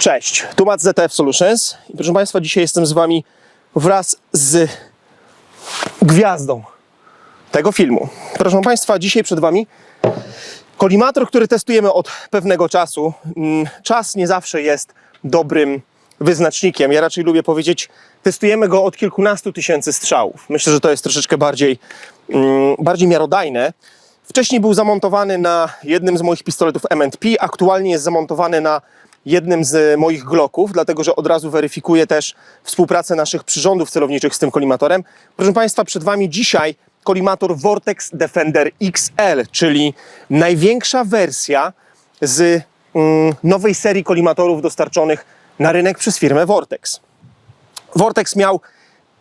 Cześć, tu Matt ZTF Solutions i proszę Państwa, dzisiaj jestem z Wami wraz z gwiazdą tego filmu. Proszę Państwa, dzisiaj przed Wami kolimator, który testujemy od pewnego czasu. Mm, Czas nie zawsze jest dobrym wyznacznikiem. Ja raczej lubię powiedzieć, testujemy go od kilkunastu tysięcy strzałów. Myślę, że to jest troszeczkę bardziej, mm, bardziej miarodajne. Wcześniej był zamontowany na jednym z moich pistoletów M&P, aktualnie jest zamontowany na jednym z moich Glocków, dlatego że od razu weryfikuję też współpracę naszych przyrządów celowniczych z tym kolimatorem. Proszę Państwa, przed Wami dzisiaj kolimator Vortex Defender XL, czyli największa wersja z mm, nowej serii kolimatorów dostarczonych na rynek przez firmę Vortex. Vortex miał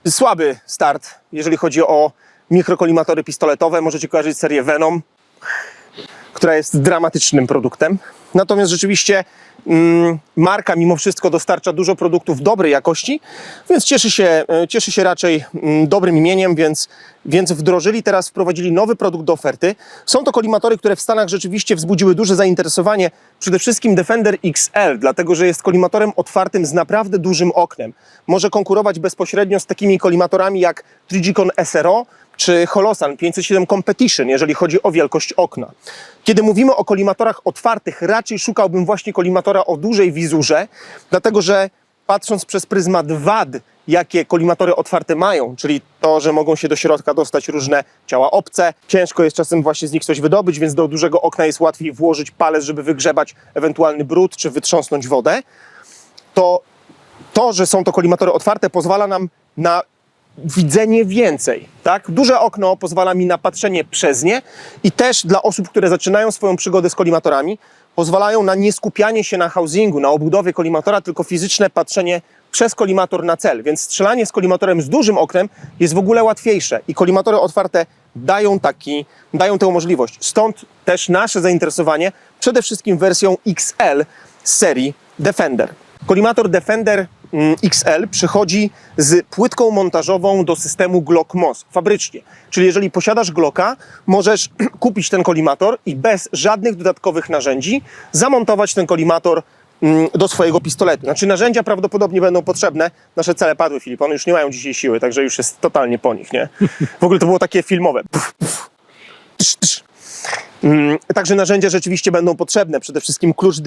słaby start, jeżeli chodzi o mikrokolimatory pistoletowe. Możecie kojarzyć serię Venom, która jest dramatycznym produktem. Natomiast rzeczywiście mm, marka mimo wszystko dostarcza dużo produktów dobrej jakości, więc cieszy się, e, cieszy się raczej mm, dobrym imieniem, więc, więc wdrożyli teraz, wprowadzili nowy produkt do oferty. Są to kolimatory, które w Stanach rzeczywiście wzbudziły duże zainteresowanie, przede wszystkim Defender XL, dlatego że jest kolimatorem otwartym z naprawdę dużym oknem. Może konkurować bezpośrednio z takimi kolimatorami jak Trigicon SRO, czy Holosan 507 Competition, jeżeli chodzi o wielkość okna. Kiedy mówimy o kolimatorach otwartych, raczej szukałbym właśnie kolimatora o dużej wizurze, dlatego że patrząc przez pryzmat wad, jakie kolimatory otwarte mają, czyli to, że mogą się do środka dostać różne ciała obce, ciężko jest czasem właśnie z nich coś wydobyć, więc do dużego okna jest łatwiej włożyć palec, żeby wygrzebać ewentualny brud czy wytrząsnąć wodę, to to, że są to kolimatory otwarte, pozwala nam na widzenie więcej. Tak? Duże okno pozwala mi na patrzenie przez nie i też dla osób, które zaczynają swoją przygodę z kolimatorami, pozwalają na nie skupianie się na housingu, na obudowie kolimatora, tylko fizyczne patrzenie przez kolimator na cel. Więc strzelanie z kolimatorem z dużym oknem jest w ogóle łatwiejsze i kolimatory otwarte dają, taki, dają tę możliwość. Stąd też nasze zainteresowanie przede wszystkim wersją XL z serii Defender. Kolimator Defender XL przychodzi z płytką montażową do systemu Glock MOS fabrycznie. Czyli jeżeli posiadasz Glocka, możesz kupić ten kolimator i bez żadnych dodatkowych narzędzi zamontować ten kolimator mm, do swojego pistoletu. Znaczy narzędzia prawdopodobnie będą potrzebne. Nasze cele padły, Filip. One już nie mają dzisiaj siły, także już jest totalnie po nich, nie? W ogóle to było takie filmowe. Puf, puf. Tsz, tsz. Mm, Także narzędzia rzeczywiście będą potrzebne. Przede wszystkim klucz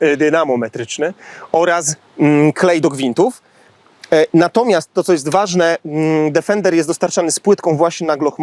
e, dynamometryczny oraz mm, klej do gwintów. E, Natomiast to, co jest ważne, mm, Defender jest dostarczany z płytką właśnie na Glock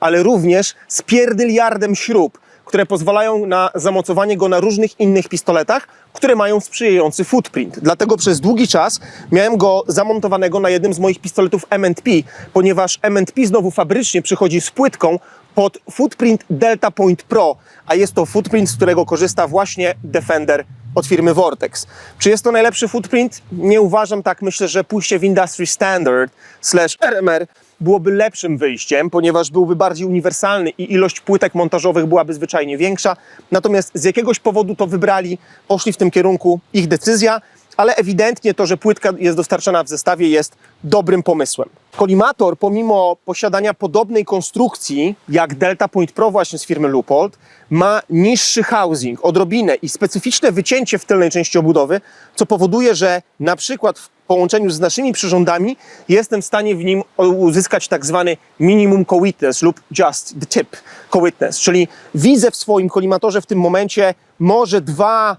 ale również z pierdyliardem śrub, które pozwalają na zamocowanie go na różnych innych pistoletach, które mają sprzyjający footprint. Dlatego przez długi czas miałem go zamontowanego na jednym z moich pistoletów M&P, ponieważ M&P znowu fabrycznie przychodzi z płytką pod footprint Delta Point Pro, a jest to footprint, z którego korzysta właśnie Defender od firmy Vortex. Czy jest to najlepszy footprint? Nie uważam tak. Myślę, że pójście w Industry Standard slash RMR byłoby lepszym wyjściem, ponieważ byłby bardziej uniwersalny i ilość płytek montażowych byłaby zwyczajnie większa. Natomiast z jakiegoś powodu to wybrali, poszli w tym kierunku, ich decyzja, ale ewidentnie to, że płytka jest dostarczana w zestawie jest dobrym pomysłem. Kolimator, pomimo posiadania podobnej konstrukcji jak Delta Point Pro właśnie z firmy Leupold, ma niższy housing, odrobinę i specyficzne wycięcie w tylnej części obudowy, co powoduje, że na przykład w połączeniu z naszymi przyrządami jestem w stanie w nim uzyskać tak zwany minimum co-witness lub just the tip co-witness, czyli widzę w swoim kolimatorze w tym momencie może dwa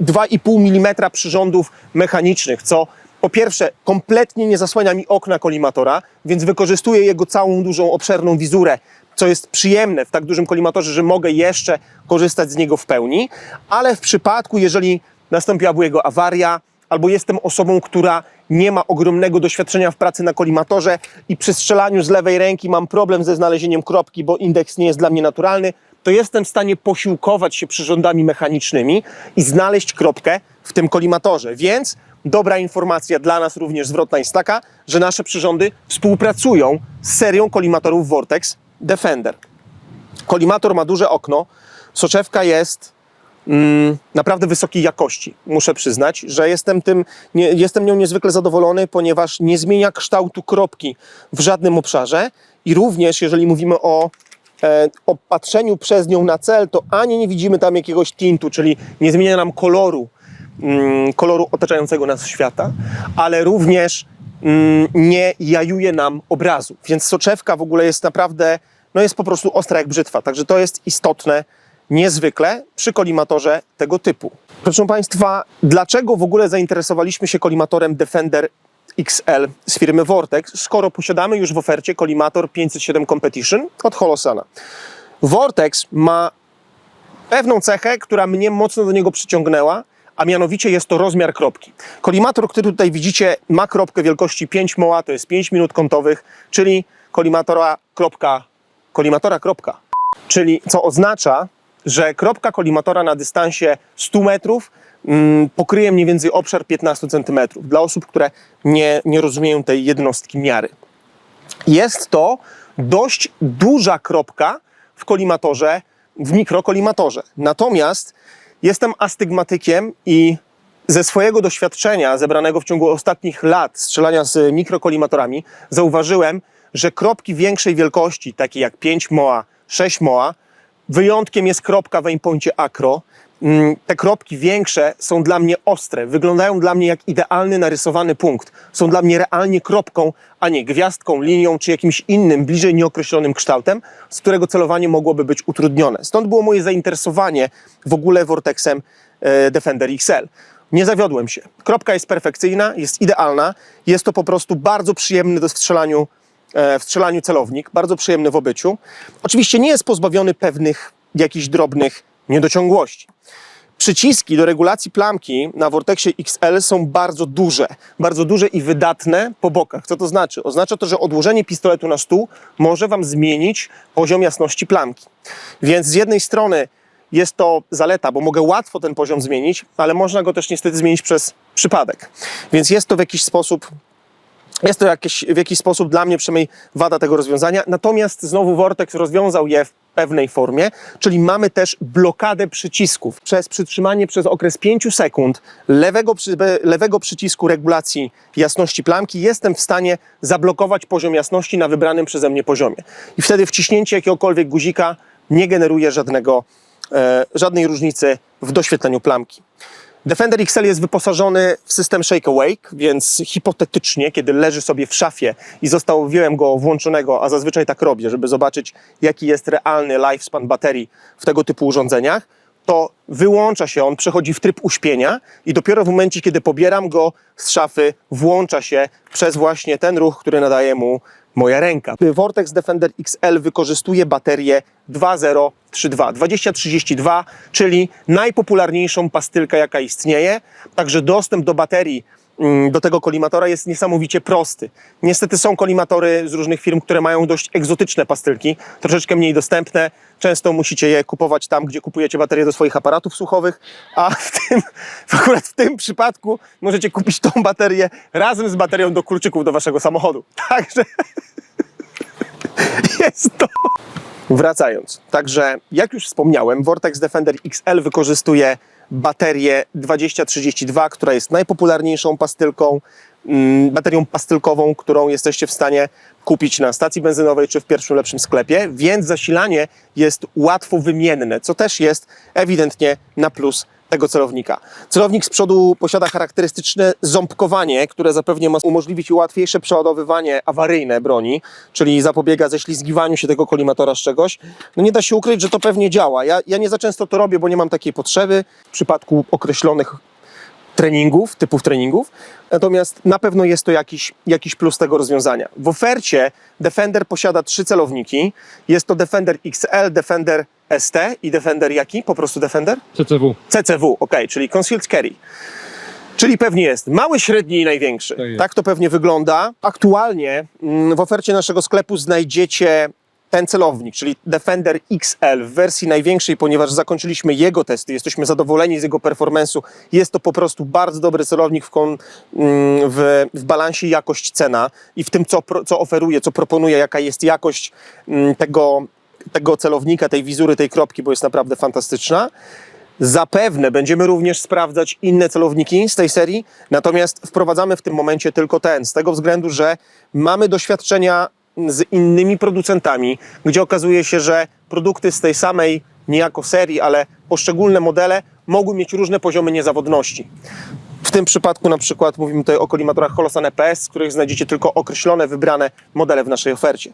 2,5 mm przyrządów mechanicznych, co po pierwsze kompletnie nie zasłania mi okna kolimatora, więc wykorzystuję jego całą dużą obszerną wizurę, co jest przyjemne w tak dużym kolimatorze, że mogę jeszcze korzystać z niego w pełni, ale w przypadku, jeżeli nastąpiłaby jego awaria, albo jestem osobą, która nie ma ogromnego doświadczenia w pracy na kolimatorze i przy strzelaniu z lewej ręki mam problem ze znalezieniem kropki, bo indeks nie jest dla mnie naturalny, to jestem w stanie posiłkować się przyrządami mechanicznymi i znaleźć kropkę w tym kolimatorze. Więc dobra informacja dla nas również zwrotna jest taka, że nasze przyrządy współpracują z serią kolimatorów Vortex Defender. Kolimator ma duże okno, soczewka jest mm, naprawdę wysokiej jakości. Muszę przyznać, że jestem, tym, nie, jestem nią niezwykle zadowolony, ponieważ nie zmienia kształtu kropki w żadnym obszarze i również jeżeli mówimy o o patrzeniu przez nią na cel, to ani nie widzimy tam jakiegoś tintu, czyli nie zmienia nam koloru mm, koloru otaczającego nas świata, ale również mm, nie jajuje nam obrazu. Więc soczewka w ogóle jest naprawdę, no jest po prostu ostra jak brzytwa. Także to jest istotne niezwykle przy kolimatorze tego typu. Proszę Państwa, dlaczego w ogóle zainteresowaliśmy się kolimatorem Defender XL z firmy Vortex, skoro posiadamy już w ofercie kolimator 507 Competition od Holosana? Vortex ma pewną cechę, która mnie mocno do niego przyciągnęła, a mianowicie jest to rozmiar kropki. Kolimator, który tutaj widzicie, ma kropkę wielkości 5 moła, to jest 5 minut kątowych, czyli kolimatora kropka, kolimatora kropka. Czyli co oznacza, że kropka kolimatora na dystansie 100 metrów pokryje mniej więcej obszar 15 cm. Dla osób, które nie, nie rozumieją tej jednostki miary. Jest to dość duża kropka w kolimatorze, w mikrokolimatorze. Natomiast jestem astygmatykiem i ze swojego doświadczenia zebranego w ciągu ostatnich lat strzelania z mikrokolimatorami zauważyłem, że kropki większej wielkości, takie jak 5 moa, 6 moa, wyjątkiem jest kropka w aimpoincie acro. Mm, Te kropki większe są dla mnie ostre, wyglądają dla mnie jak idealny narysowany punkt. Są dla mnie realnie kropką, a nie gwiazdką, linią czy jakimś innym, bliżej nieokreślonym kształtem, z którego celowanie mogłoby być utrudnione. Stąd było moje zainteresowanie w ogóle Vortexem e, Defender XL. Nie zawiodłem się. Kropka jest perfekcyjna, jest idealna. Jest to po prostu bardzo przyjemny do strzelaniu, e, w strzelaniu celownik, bardzo przyjemny w obyciu. Oczywiście nie jest pozbawiony pewnych jakichś drobnych niedociągłości. Przyciski do regulacji plamki na Vortexie XL są bardzo duże, bardzo duże i wydatne po bokach. Co to znaczy? Oznacza to, że odłożenie pistoletu na stół może Wam zmienić poziom jasności plamki. Więc z jednej strony jest to zaleta, bo mogę łatwo ten poziom zmienić, ale można go też niestety zmienić przez przypadek. Więc jest to w jakiś sposób jest to w jakiś sposób dla mnie przynajmniej wada tego rozwiązania. Natomiast znowu Vortex rozwiązał je w pewnej formie, czyli mamy też blokadę przycisków. Przez przytrzymanie przez okres 5 sekund lewego, lewego przycisku regulacji jasności plamki jestem w stanie zablokować poziom jasności na wybranym przeze mnie poziomie. I wtedy wciśnięcie jakiegokolwiek guzika nie generuje żadnego, e, żadnej różnicy w doświetleniu plamki. Defender XL jest wyposażony w system Shake Awake, więc hipotetycznie, kiedy leży sobie w szafie i zostawiłem go włączonego, a zazwyczaj tak robię, żeby zobaczyć, jaki jest realny lifespan baterii w tego typu urządzeniach, to wyłącza się on, przechodzi w tryb uśpienia i dopiero w momencie, kiedy pobieram go z szafy, włącza się przez właśnie ten ruch, który nadaje mu moja ręka. Vortex Defender XL wykorzystuje baterię 2032, 2032, czyli najpopularniejszą pastylkę, jaka istnieje. Także dostęp do baterii do tego kolimatora jest niesamowicie prosty. Niestety są kolimatory z różnych firm, które mają dość egzotyczne pastylki, troszeczkę mniej dostępne. Często musicie je kupować tam, gdzie kupujecie baterie do swoich aparatów słuchowych, a w tym, akurat w tym przypadku możecie kupić tą baterię razem z baterią do kluczyków do waszego samochodu. Także jest to. Wracając, także jak już wspomniałem, Vortex Defender XL wykorzystuje baterię 2032, która jest najpopularniejszą pastylką, mm, baterią pastylkową, którą jesteście w stanie kupić na stacji benzynowej czy w pierwszym lepszym sklepie, więc zasilanie jest łatwo wymienne, co też jest ewidentnie na plus tego celownika. Celownik z przodu posiada charakterystyczne ząbkowanie, które zapewne ma umożliwić łatwiejsze przeładowywanie awaryjne broni, czyli zapobiega ześlizgiwaniu się tego kolimatora z czegoś. No nie da się ukryć, że to pewnie działa. Ja, ja nie za często to robię, bo nie mam takiej potrzeby w przypadku określonych treningów, typów treningów. Natomiast na pewno jest to jakiś, jakiś plus tego rozwiązania. W ofercie Defender posiada trzy celowniki. Jest to Defender XL, Defender ST i Defender jaki? Po prostu Defender? CCW. CCW, ok, czyli Concealed Carry. Czyli pewnie jest mały, średni i największy. Tak. Tak to pewnie wygląda. Aktualnie mm, w ofercie naszego sklepu znajdziecie ten celownik, czyli Defender XL w wersji największej, ponieważ zakończyliśmy jego testy, jesteśmy zadowoleni z jego performance'u. Jest to po prostu bardzo dobry celownik w, kon, mm, w, w balansie jakość-cena i w tym, co, co oferuje, co proponuje, jaka jest jakość mm, tego, tego celownika, tej wizury, tej kropki, bo jest naprawdę fantastyczna. Zapewne będziemy również sprawdzać inne celowniki z tej serii, natomiast wprowadzamy w tym momencie tylko ten, z tego względu, że mamy doświadczenia z innymi producentami, gdzie okazuje się, że produkty z tej samej niejako serii, ale poszczególne modele mogły mieć różne poziomy niezawodności. W tym przypadku na przykład mówimy tutaj o kolimatorach Holosan EPS, z których znajdziecie tylko określone, wybrane modele w naszej ofercie.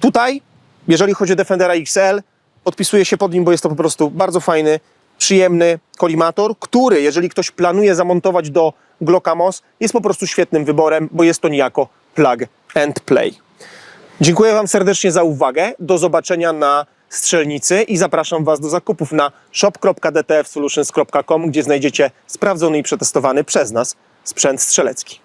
Tutaj, jeżeli chodzi o Defendera XL, podpisuję się pod nim, bo jest to po prostu bardzo fajny, przyjemny kolimator, który, jeżeli ktoś planuje zamontować do Glocka MOS, jest po prostu świetnym wyborem, bo jest to niejako plug and play. Dziękuję Wam serdecznie za uwagę. Do zobaczenia na strzelnicy i zapraszam Was do zakupów na shop.dtfsolutions.com, gdzie znajdziecie sprawdzony i przetestowany przez nas sprzęt strzelecki.